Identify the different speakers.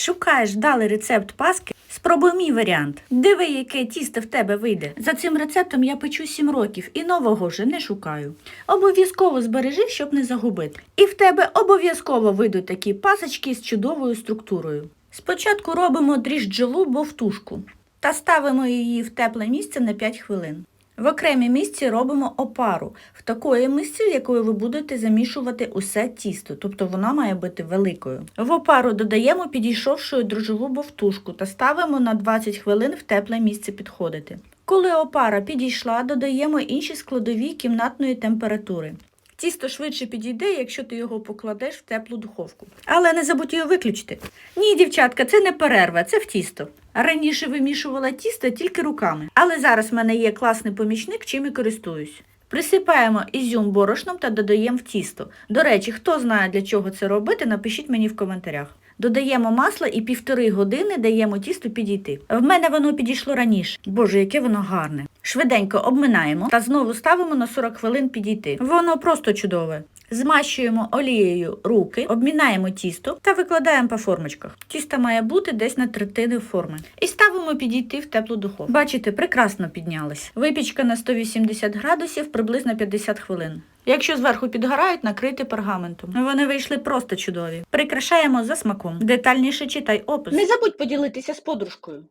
Speaker 1: Шукаєш далі рецепт паски? Спробуй мій варіант. Диви, яке тісто в тебе вийде. За цим рецептом я печу 7 років і нового вже не шукаю. Обов'язково збережи, щоб не загубити. І в тебе обов'язково вийдуть такі пасочки з чудовою структурою. Спочатку робимо дріжджову бовтушку та ставимо її в тепле місце на 5 хвилин. В окремій місці робимо опару в такої мисці, в якої ви будете замішувати усе тісто, тобто вона має бути великою. В опару додаємо підійшовшу дрожжову бовтушку та ставимо на 20 хвилин в тепле місце підходити. Коли опара підійшла, додаємо інші складові кімнатної температури. Тісто швидше підійде, якщо ти його покладеш в теплу духовку. Але не забудь його виключити. Ні, дівчатка, це не перерва, це в тісто. Раніше вимішувала тісто тільки руками, але зараз в мене є класний помічник, чим і користуюсь. Присипаємо ізюм борошном та додаємо в тісто. До речі, хто знає для чого це робити, напишіть мені в коментарях. Додаємо масло і півтори години даємо тісту підійти. В мене воно підійшло раніше. Боже, яке воно гарне. Швиденько обминаємо та знову ставимо на 40 хвилин підійти. Воно просто чудове. Змащуємо олією руки, обмінаємо тісто та викладаємо по формочках. Тісто має бути десь на третини форми. І ставимо підійти в теплу духовку. Бачите, прекрасно піднялось. Випічка на 180 градусів приблизно 50 хвилин. Якщо зверху підгорають, накрити пергаментом. Вони вийшли просто чудові. Прикрашаємо за смаком. Детальніше читай опис.
Speaker 2: Не забудь поділитися з подружкою.